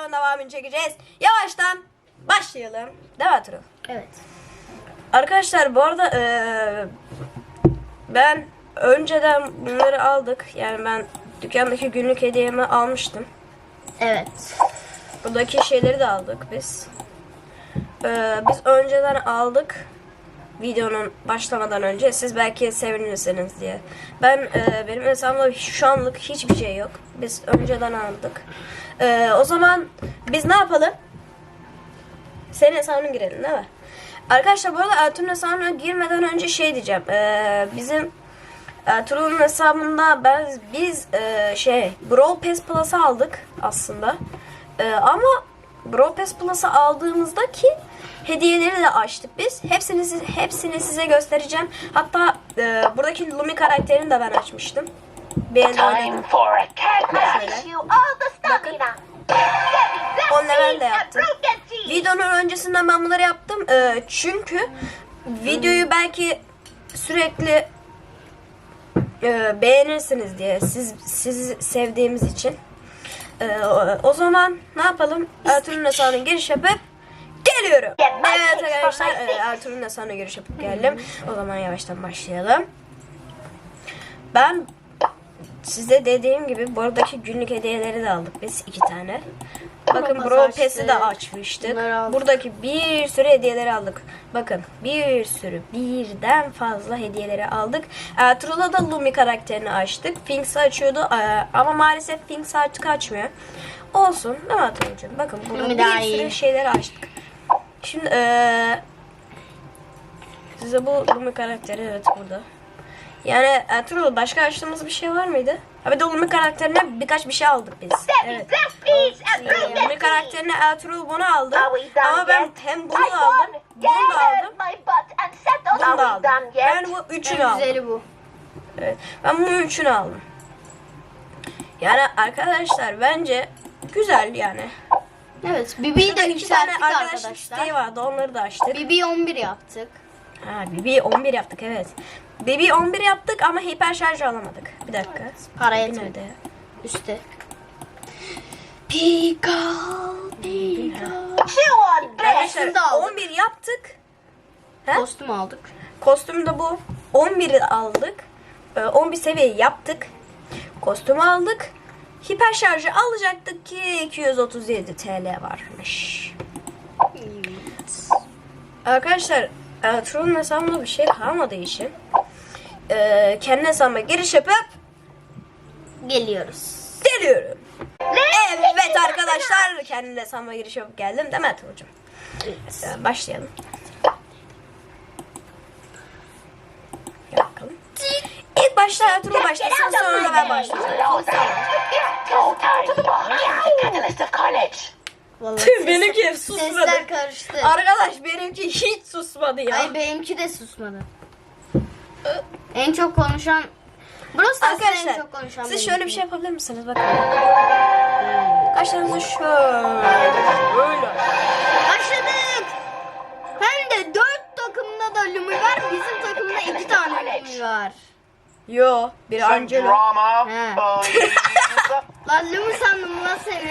bunun devamını çekeceğiz. Yavaştan başlayalım. Değil mi? Evet. Arkadaşlar bu arada eee, ben önceden bunları aldık. Yani ben dükkandaki günlük hediyemi almıştım. Evet. Buradaki şeyleri de aldık biz. Eee, biz önceden aldık. Videonun başlamadan önce siz belki sevinirsiniz diye. Ben eee, benim hesabımda şu anlık hiçbir şey yok. Biz önceden aldık. Eee, o zaman biz ne yapalım? Senin hesabına girelim değil mi? Arkadaşlar bu arada Ertuğrul'un hesabına girmeden önce şey diyeceğim. Ee, bizim Ertuğrul'un hesabında ben biz e, şey Brawl Pass Plus'ı aldık aslında. Ee, ama Brawl Pass Plus'ı aldığımızdaki hediyeleri de açtık biz. Hepsini hepsini size göstereceğim. Hatta e, buradaki Lumi karakterini de ben açmıştım. Ben Time oynadım. for a cat Şöyle. you all the stamina. On level de yaptım. Videonun öncesinden ben bunları yaptım. Ee, çünkü videoyu belki sürekli e, beğenirsiniz diye siz sizi sevdiğimiz için. Ee, o, o zaman ne yapalım? Ertuğrul'un hesabına giriş yapıp geliyorum. Evet arkadaşlar e, Ertuğrul'un hesabına giriş yapıp geldim. O zaman yavaştan başlayalım. Ben size dediğim gibi buradaki günlük hediyeleri de aldık biz iki tane. Bakın Brawl Pass'i de açmıştık. Buradaki bir sürü hediyeleri aldık. Bakın bir sürü birden fazla hediyeleri aldık. Ertuğrul'a da Lumi karakterini açtık. Finks'i açıyordu e, ama maalesef Finks artık açmıyor. Olsun değil mi Ertuğrul'cum? Bakın burada Lumi bir sürü iyi. şeyleri açtık. Şimdi e, size bu Lumi karakteri evet burada. Yani Ertuğrul başka açtığımız bir şey var mıydı? Ha bir de Lumi karakterine birkaç bir şey aldık biz. Evet. Teeth. karakterine Ertuğrul bunu aldı. Ama ben hem bunu aldım, bunu da aldım, bunu da aldım. Ben bu üçünü aldım. güzeli bu. Evet. Ben bunun üçünü aldım. Yani arkadaşlar bence güzel yani. Evet. Bibi'yi de iki tane yükselttik arkadaş arkadaşlar. isteği vardı. Onları da açtık. Bibi 11 yaptık. Ha, BB 11 yaptık evet. BB 11 yaptık ama hiper şarj alamadık. Bir dakika. Para yetmedi. Üstte. Pika, pika. Two on best. Arkadaşlar da aldık. 11 yaptık. He? Kostüm aldık. Kostüm de bu. 11'i aldık. Ee, 11 seviye yaptık. Kostümü aldık. Hiper şarjı alacaktık ki 237 TL varmış. Arkadaşlar Ertuğrul'un hesabında bir şey kalmadığı için e, kendi hesabıma giriş yapıp Geliyoruz. geliyorum. Evet arkadaşlar kendi hesabıma giriş yapıp geldim değil mi Ertuğrul'cum? Evet, başlayalım. Bakalım. İlk başta Ertuğrul başlasın sonra ben başlayacağım. Catalyst of carnage. Vallahi Tüm ses- benimki hep susmadı. Sesler karıştı. Arkadaş benimki hiç susmadı ya. Ay benimki de susmadı. En çok konuşan Burası en Arkadaşlar çok konuşan siz şöyle bir şey yapabilir misiniz? Bakın. Kaşlarınızı şöyle. Böyle. Başladık. Hem de dört takımda da Lumi var. Bizim takımda iki tane Lumi var. Yo. Bir Some Angelo. drama, He. please. Lan Lumi sandım lan seni.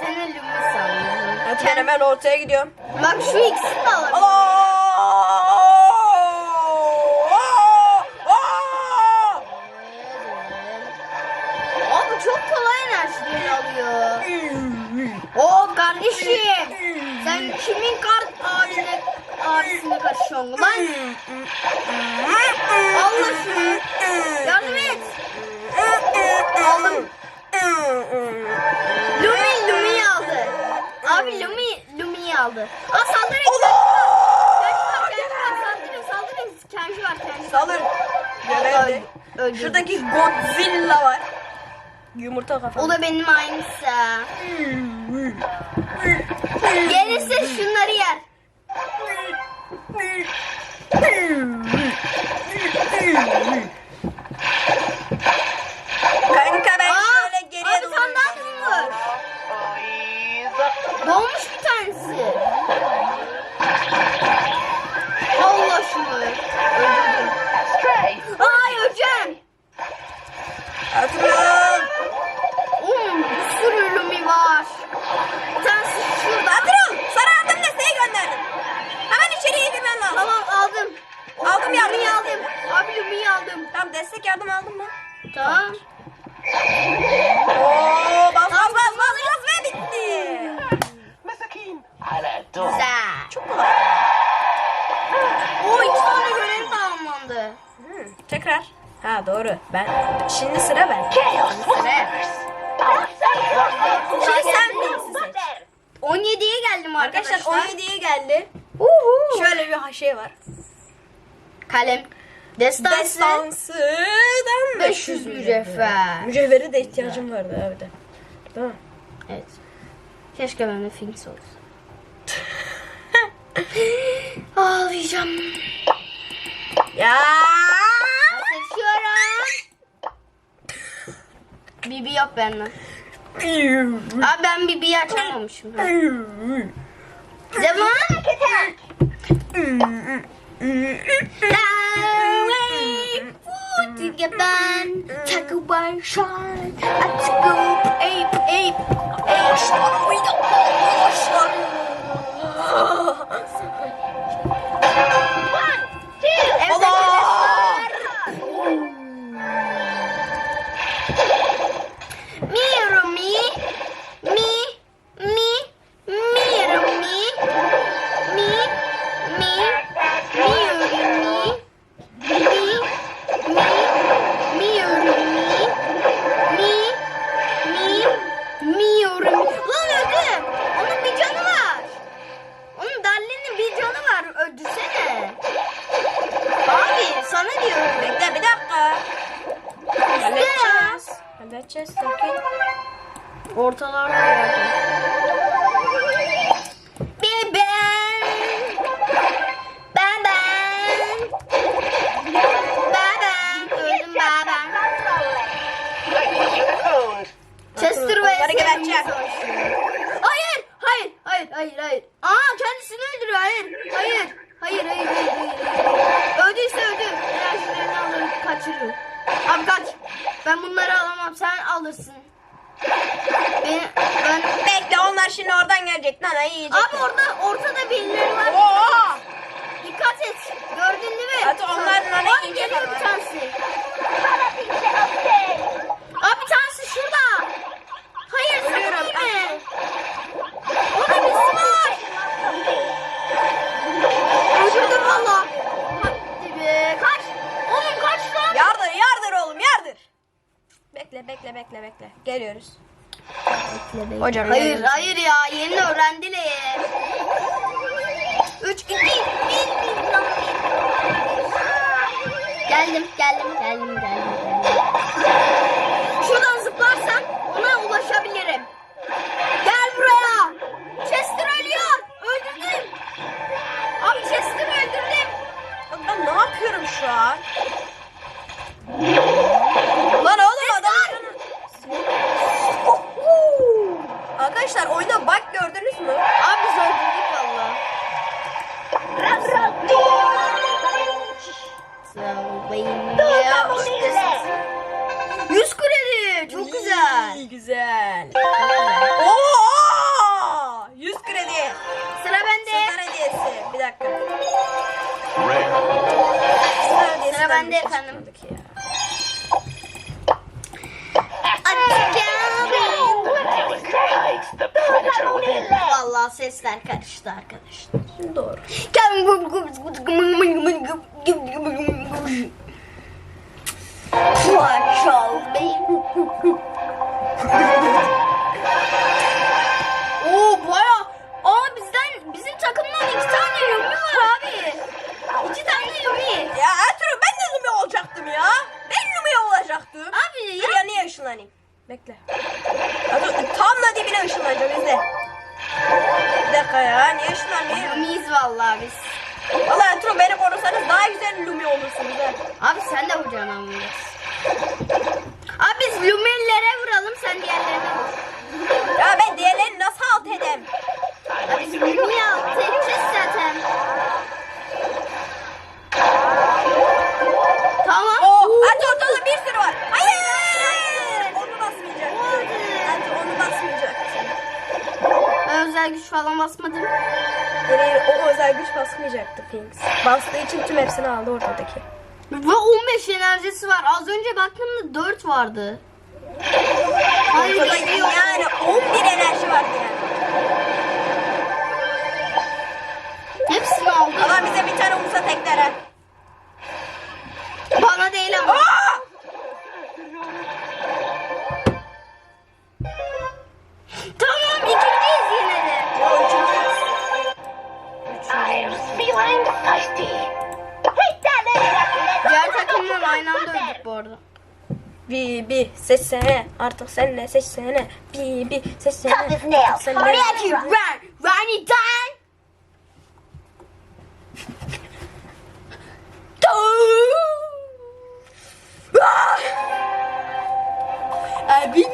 seni Lumi sandım. Evet, ben hemen ortaya gidiyorum. Bak şu ikisini de! Aa! Abi çok kolay enerjileri alıyor. Oo kardeşim. Sen kimin kart abine abisine karışıyorsun lan? Allah şunu. Yardım et. Aldım. Lumi Lumi'yi aldı. Abi Lumi Lumi'yi aldı. Aa saldırın. Saldırın, saldırın. Kenji var, kenji. Salın. Öldü. Öldü. Şuradaki Godzilla var. Yumurta kafalı. O da benim aynısı. Gelirse şunları yer. Şimdi sıra ben. Şimdi sen birisi seç. 17'ye geldim arkadaşlar. Arkadaşlar 17'ye geldi. Uhu. Şöyle bir ha- şey var. Kalem. Destansı. Destansı'dan 500 mücevher. Mücevheri de ihtiyacım vardı abi de. Değil? Evet. Keşke ben de Finks olsa. Ağlayacağım. Ya Bibi yok benden. Abi ben Bibi'yi açamamışım. Zaman. Tilge ben Çakı var şu an Açıkım Eyp eyp Eyp Şunu uydu Şunu はいライ bekle bekle bekle bekle. Geliyoruz. Bekle, bekle. Hocam hayır geliyoruz. hayır ya yeni öğrendiler. Üç iki bir bir Geldim geldim geldim geldim. geldim. Arkadaşlar oyuna işte arkadaşlar. Doğru. falan basmadım. Yani o özel güç basmayacaktı Phoenix. Bastığı için tüm hepsini aldı ortadaki. Ve 15 enerjisi var. Az önce baktığımda 4 vardı. Hayır. Yani 11 enerji vardı yani. Hepsini aldı. Ama bize bir tane Musa tekrar. Bana değil ama. Bir seçsene artık senle seçsene Tough as nails. artık senle. Hurry up, Run! Run it down! Abim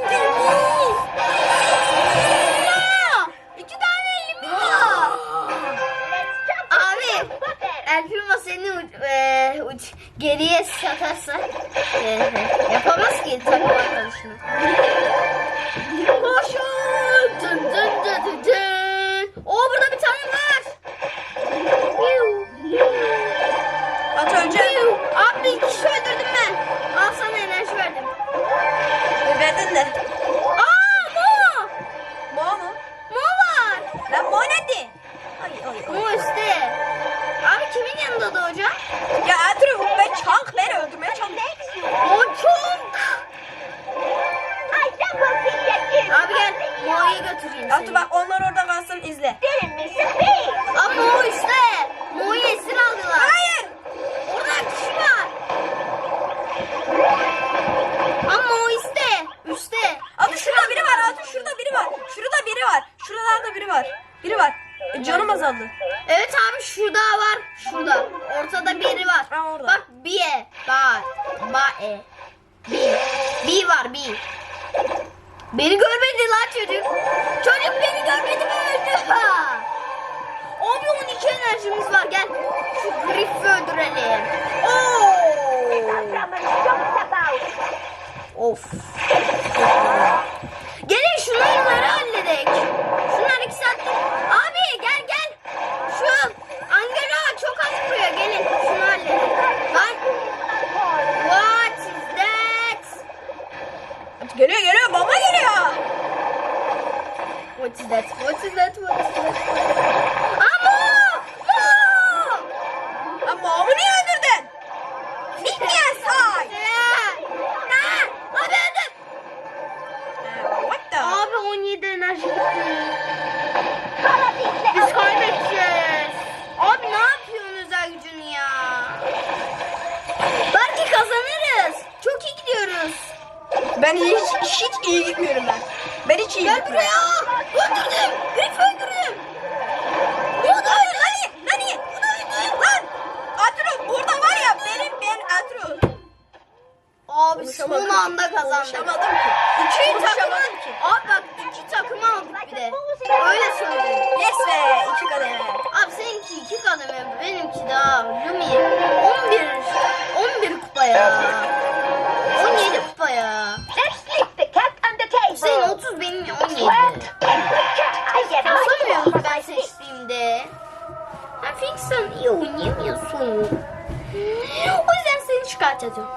Nedir? Ay ay ay. Üstte. Abi kimin yanında doğacak? Ya Ertuğrul ben çankları öldürmeye çalışıyorum. O you. Abi gel Mo'yu götüreyim seni. bak onlar orada kalsın izle. Didn't miss a beat. Ama Mo işte. Mo'yu esir aldılar. Hayır. Orada kişi var. Ama o işte. Üstte. Altı şurada biri var. Altı şurada biri var. Şurada biri var. Şuralarda biri var. Biri var. Azaldı. Evet abi şurada var. Şurada. Ortada biri var. Ha, orada. Bak bir e var. Ba e. Bir. Bir var bir. Beni görmedi lan çocuk. Çocuk beni görmedi mi öldü. Ha. Abi 12 enerjimiz var gel. Şu grifi öldürelim. Oo. Of. Gelin şunları halledek. Şunlar iki saattir. Abi gel gel. Şu Angela çok az vuruyor. Gelin şunu halledek. Lan. What is that? Geliyor geliyor. Baba geliyor. What is that? What is that? What is that? Amo! Mo! Lan Mo'mu niye öldürdün? Yes, ay. Ne? Abi öldüm. What the? Abi 17 enerji gitti. Ben hiç, hiç iyi gitmiyorum ben. Ben hiç iyi Gel gitmiyorum. buraya. Öldürdüm. Grif öldürdüm. Ne oldu? Nani? Nani? Lan! Ertuğrul burada var ya benim ben Ertuğrul. Abi son anda kazandık. Konuşamadım ki. İki takımı. ki. Abi bak iki takımı aldık bir de. Öyle söyleyeyim. Yes be iki kademe. Abi seninki iki kademe, benimki daha Lumi 11 11 kupa ya. 17 kupa ya. Senin table. 30 benim 17. Sweat. I get Basamıyorum ben seçtiğimde. Ha Fixon iyi oynayamıyorsun. O yüzden seni çıkartacağım.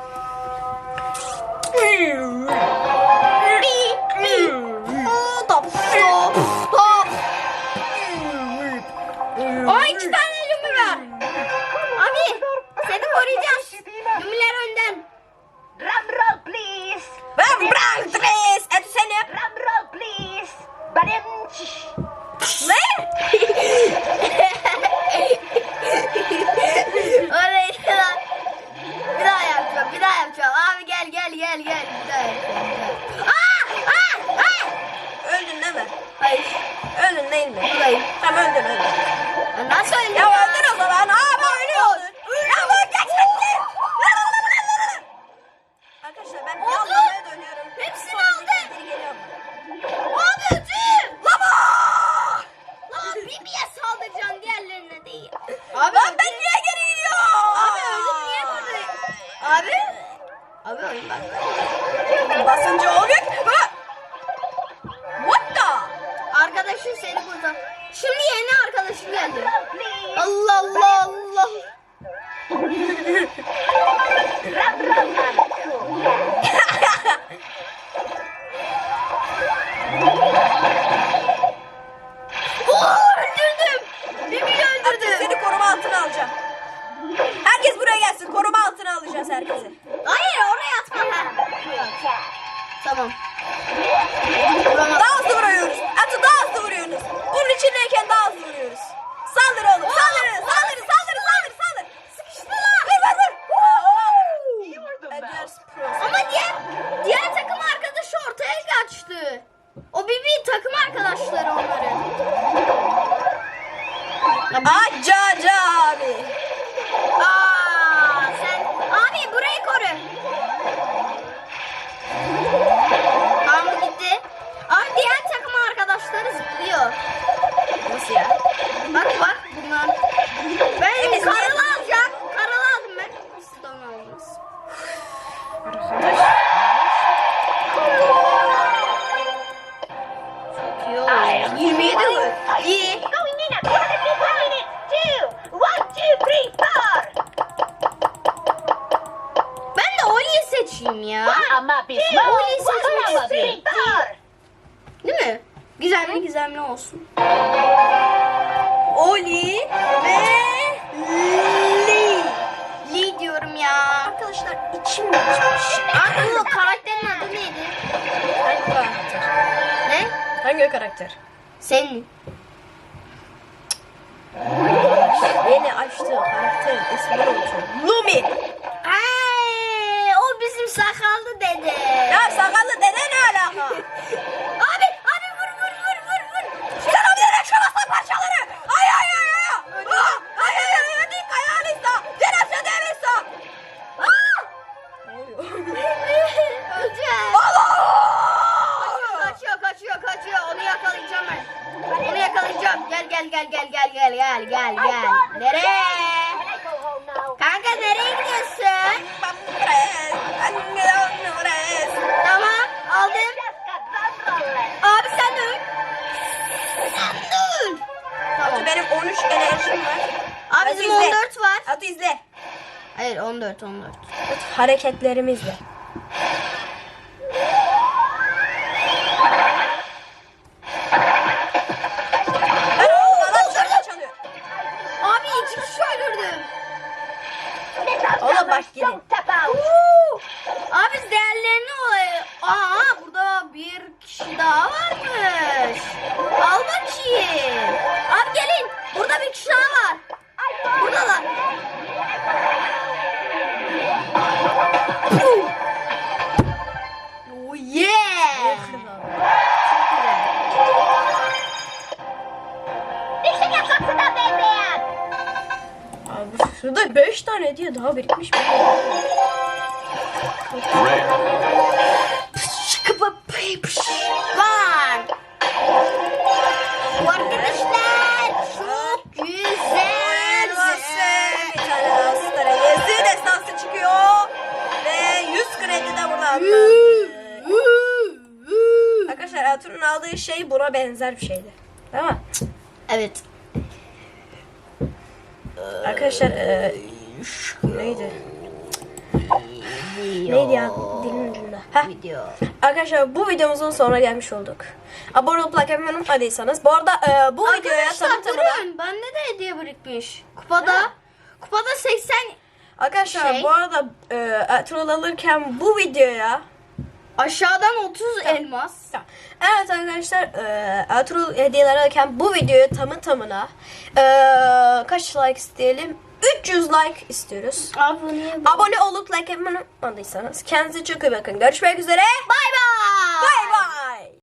Jar Jar Ama biz Ulises ama biz. Mi? Gizemli gizemli olsun. Oli ve Li. Li diyorum ya. Arkadaşlar içim geçmiş. Arkadaşlar karakterin adı neydi? Hangi karakter? Ne? Hangi karakter? Senin. Beni açtı karakterin ismi ne olsun? Lumi. Aa! Sakallı dede. Ya sakallı dede ne alaka? Abi, hareketlerimizle. Şurada 5 tane diye daha birikmiş mi? Var. Bu arkadaşlar çok güzel. Bir tane daha stara yezi destansı çıkıyor. Ve 100 kredi de buradan. Arkadaşlar Ertuğrul'un aldığı şey buna benzer bir şeydi. Değil mi? Evet. Arkadaşlar e, şu- neydi? Neydi ya dilimin ucunda. Heh. Video. Arkadaşlar bu videomuzun sonuna gelmiş olduk. Abone olup like yapmayı unutmadıysanız. Bu arada e, bu videoya Arkadaşlar tamı tamına... durun. Bende de hediye birikmiş. Kupada kupada 80 Arkadaşlar Şey. bu arada e, Ertuğrul alırken bu videoya... aşağıdan 30 elmas. Evet arkadaşlar e, Ertuğrul hediyeler alırken bu videoya tamı tamına e, kaç like isteyelim? 300 like istiyoruz. Abone Abone olup like yapmayı unutmadıysanız kendinize çok iyi bakın. Görüşmek üzere. Bay bay. Bay bay.